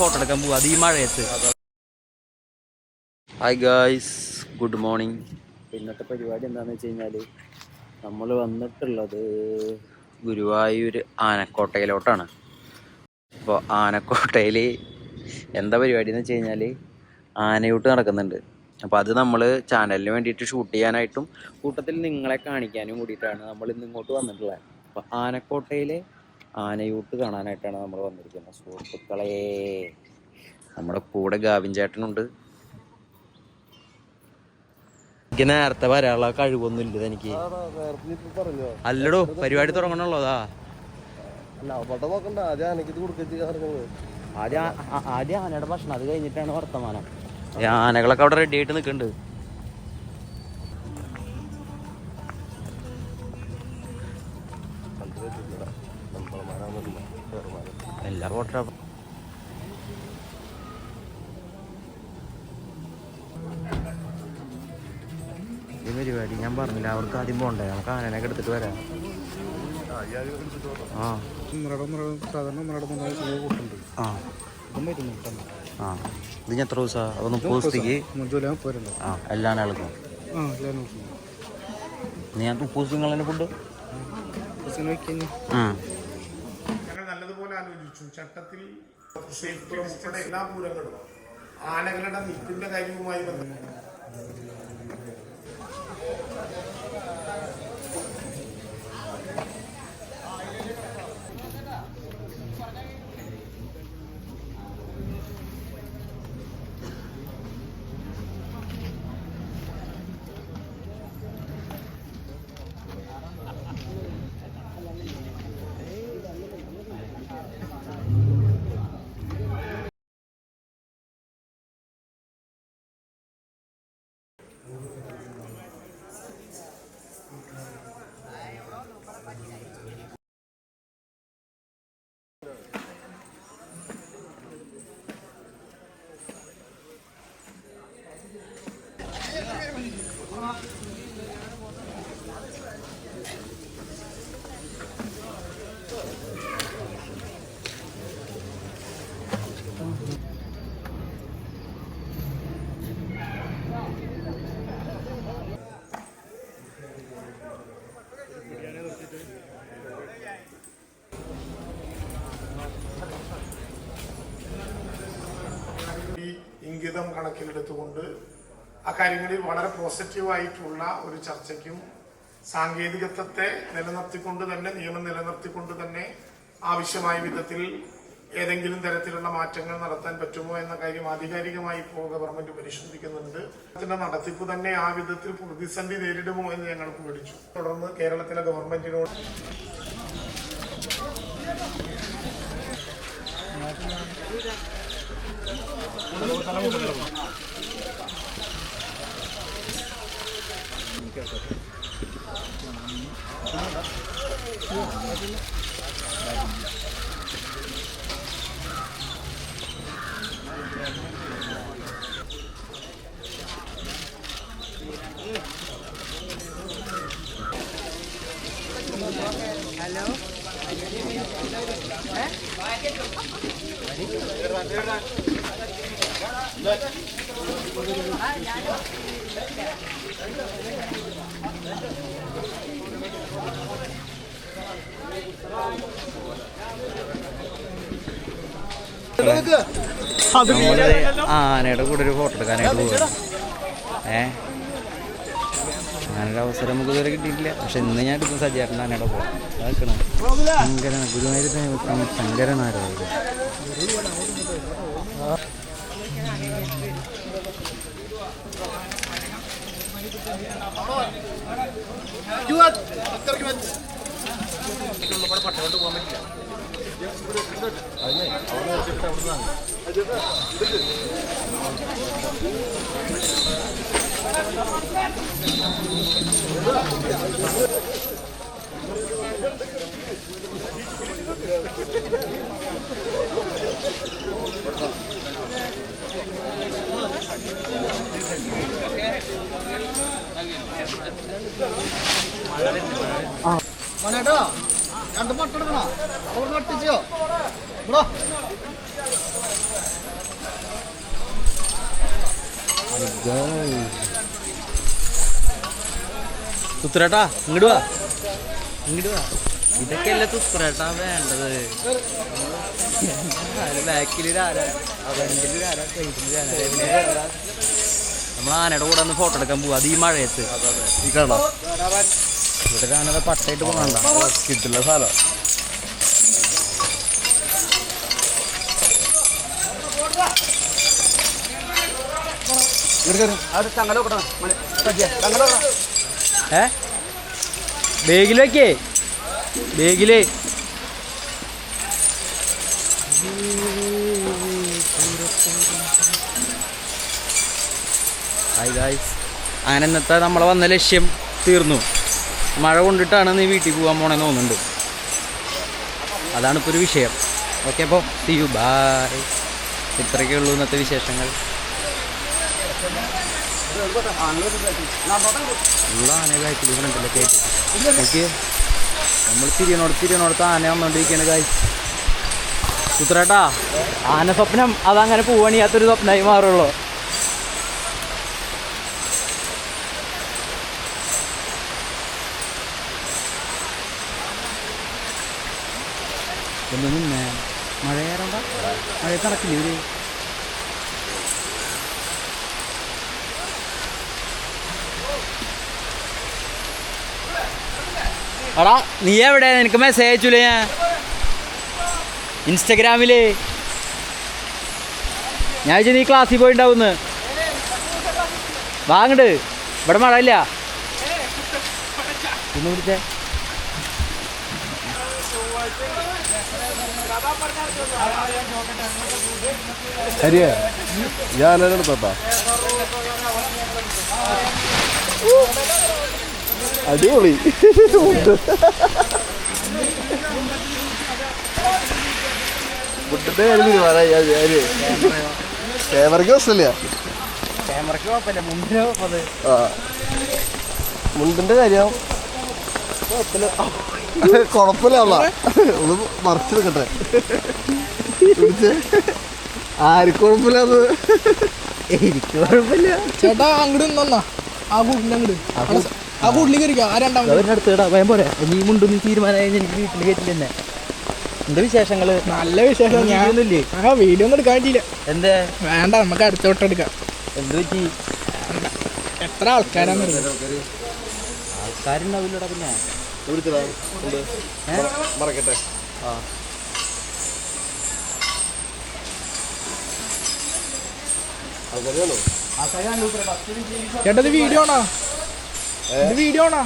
Photo എടുക്കാൻ പോവാ. അത് ഈ മഴയത്ത്. ഹായ് ഗായ്സ് ഗുഡ് മോർണിംഗ് ഇന്നത്തെ പരിപാടി എന്താണെന്ന് വെച്ച് കഴിഞ്ഞാൽ നമ്മൾ വന്നിട്ടുള്ളത് ഗുരുവായൂർ ആനക്കോട്ടയിലോട്ടാണ്. അപ്പോൾ ആനക്കോട്ടയിൽ എന്താ പരിപാടി എന്ന് വെച്ച് കഴിഞ്ഞാൽ ആനയൂട്ട് നടക്കുന്നുണ്ട്. അപ്പോൾ അത് നമ്മൾ ചാനലിന് വേണ്ടിയിട്ട് ഷൂട്ട് ചെയ്യാനായിട്ടും കൂട്ടത്തിൽ നിങ്ങളെ കാണിക്കാനും കൂടിയിട്ടാണ് നമ്മൾ ഇന്ന് ഇങ്ങോട്ട് വന്നിട്ടുള്ളത്. അപ്പോൾ ആനക്കോട്ടയിലെ ആനയൂട്ട് കാണാനായിട്ടാണ് നമ്മൾ വന്നിരിക്കുന്നത്. സുഹൃത്തുക്കളെ നമ്മുടെ കൂടെ ഗാവിൻ ചേട്ടനുണ്ട്. എനിക്ക് നേരത്തെ വരാനുള്ള കഴിവൊന്നും ഇല്ല എനിക്ക്. അല്ലടോ പരിപാടി തുടങ്ങണുള്ളതാ. ആദ്യം ആനയുടെ ഭക്ഷണം അത് കഴിഞ്ഞിട്ടാണ് വർത്തമാനം. ആനകളൊക്കെ അവിടെ റെഡി ആയിട്ട് നിൽക്കുന്നുണ്ട് ഫോട്ടോ ഈ പരിപാടി ഞാൻ പറഞ്ഞില്ല അവർക്ക് ആദ്യം പോണ്ടേ നമുക്ക് ആനനൊക്കെ എടുത്തിട്ട് വരാം ആ ആ ഇതും ആ ഞാൻ എത്ര ദിവസം അതൊന്ന് പോരുണ്ടോ ആ എല്ലാ ആ നീ ഞാൻ തന്നെ ഫുഡ് ബസ്സിന് ചട്ടത്തിൽ എല്ലാ പൂരങ്ങളും ആനകളുടെ നിൽപ്പിന്റെ കാര്യവുമായി ബന്ധപ്പെട്ട് ഈ ഇംഗിതം കണക്കിലെടുത്തുകൊണ്ട് ആ കാര്യങ്ങളിൽ വളരെ പോസിറ്റീവായിട്ടുള്ള ഒരു ചർച്ചയ്ക്കും സാങ്കേതികത്വത്തെ നിലനിർത്തിക്കൊണ്ട് തന്നെ നിയമം നിലനിർത്തിക്കൊണ്ട് തന്നെ ആവശ്യമായ വിധത്തിൽ ഏതെങ്കിലും തരത്തിലുള്ള മാറ്റങ്ങൾ നടത്താൻ പറ്റുമോ എന്ന കാര്യം ആധികാരികമായി ഇപ്പോൾ ഗവൺമെന്റ് പരിശോധിക്കുന്നുണ്ട്. അതിന്റെ നടത്തിപ്പ് തന്നെ ആ വിധത്തിൽ പ്രതിസന്ധി നേരിടുമോ എന്ന് ഞങ്ങൾ പേടിച്ചു തുടർന്ന് കേരളത്തിലെ ഗവൺമെന്റിനോട് Hello. Hello. നമ്മൾ ആനയുടെ കൂടെ ഒരു ഫോട്ടോ എടുക്കാനായിട്ട് പോകും ഏ? അങ്ങനൊരു അവസരം നമുക്ക് ഇതുവരെ കിട്ടിയിട്ടില്ല. പക്ഷെ ഇന്ന് ഞാൻ എടുക്കും സജ്ജാറിന്റെ ആനയുടെ പോകാം അതൊക്കെയാണ് ശങ്കരൻ ഗുരുവായൂർ ശങ്കരനാരായത് മോനേട്ടോ രണ്ട് മുട്ട അവിടെ നട്ടിച്ചോ? ഇവിടെ. സുത്തരേട്ടാ ഇങ്ങോട്ട് വാ. ഇങ്ങോട്ട് വാ. ഇതൊക്കെയല്ലേ തുത്രേട്ടാ വേണ്ടത്? ബാക്കിലൊരാരാ ഫ്രണ്ടിലൊരാരാ സൈഡിലൊരാരാ നമ്മൾ ആനയുടെ കൂടെ ഒന്ന് ഫോട്ടോ എടുക്കാൻ പോവാ അത് ഈ മഴയത്ത്. ഈ കാണാം ഇവിടെ ആനയുടെ പട്ടയിട്ട് പോകണ്ട. കിട്ടില്ല സ്ഥലം. ഏ? ബേഗിൽ വെക്കേ. ബേഗിൽ. അങ്ങനെ ഇന്നത്തെ നമ്മളെ വന്ന ലക്ഷ്യം തീർന്നു. മഴ കൊണ്ടിട്ടാണ് നീ വീട്ടിൽ പോകാൻ പോണെന്ന് തോന്നുന്നുണ്ട്. അതാണിപ്പോൾ ഒരു വിഷയം. ഓക്കെ അപ്പോൾ സി യു ബായ് ഇത്രയൊക്കെ ഉള്ളൂ ഇന്നത്തെ വിശേഷങ്ങൾ. ഉള്ള ആനകളായിട്ട് ഫ്രണ്ടിലൊക്കെ ആയിട്ട് നോക്കിയേ. നമ്മൾ തിരിയണോട് തിരിയണോടത്ത് ആന വന്നോണ്ടിരിക്കുകയാണ് കായ് ഉത്തരേട്ടാ ആന സ്വപ്നം അതങ്ങനെ പോവണിയാത്തൊരു സ്വപ്നമായി മാറുള്ളൂ. ഒന്ന് നിന്നേ മഴ കയറണ്ട മഴ നടക്കില്ല ഇവർ എടാ നീ എവിടെ? നിനക്ക് മെസ്സേജ് അയച്ചില്ലേ ഞാൻ? ഇൻസ്റ്റഗ്രാമിൽ ഞാൻ വെച്ചാൽ നീ ക്ലാസ്സിൽ പോയിണ്ടാവുന്ന്. വാങ്ങണ്ട് ഇവിടെ മഴ ഇല്ല. ഒന്ന് വിളിച്ചേ ഞാൻ അടിപൊളി. കാര്യം ക്യാമറയ്ക്ക് പ്രശ്നമില്ല. കുഴപ്പമില്ല. മുണ്ടിന്റെ കാര്യം കുഴപ്പമില്ല ഒന്ന് മറച്ചു നിൽക്കട്ടെ പിടിച്ചേ. ആർക്ക് കുഴപ്പമില്ലാത് എനിക്ക് കുഴപ്പമില്ല. ചേട്ടാ അങ്ങോട്ട് നിന്നാ ആ കൂട്ടിന്റെ അങ്ങോട്ട് ആ ഇരിക്കാം രണ്ടാമത് ഇടാ പോരെ. നീ തീരുമാനമായി എനിക്ക് വീട്ടിൽ കയറ്റില്ല എന്താ വിശേഷങ്ങൾ? നല്ല വിശേഷം. ഞാൻ ഒന്നുമില്ലേ? ആ വീഡിയോ ഒന്നും എടുക്കാൻ പറ്റിയില്ല. എന്തേ? വേണ്ട നമുക്ക് അടുത്ത വട്ടം എടുക്കാം. എന്ത് പറ്റി? എത്ര ആൾക്കാരാണ് ആൾക്കാരുണ്ടാവില്ലടാ പിന്നെ? മറക്കട്ടെ. ആ. ചേട്ടത് വീഡിയോ ആണോ? വീഡിയോ ആണോ?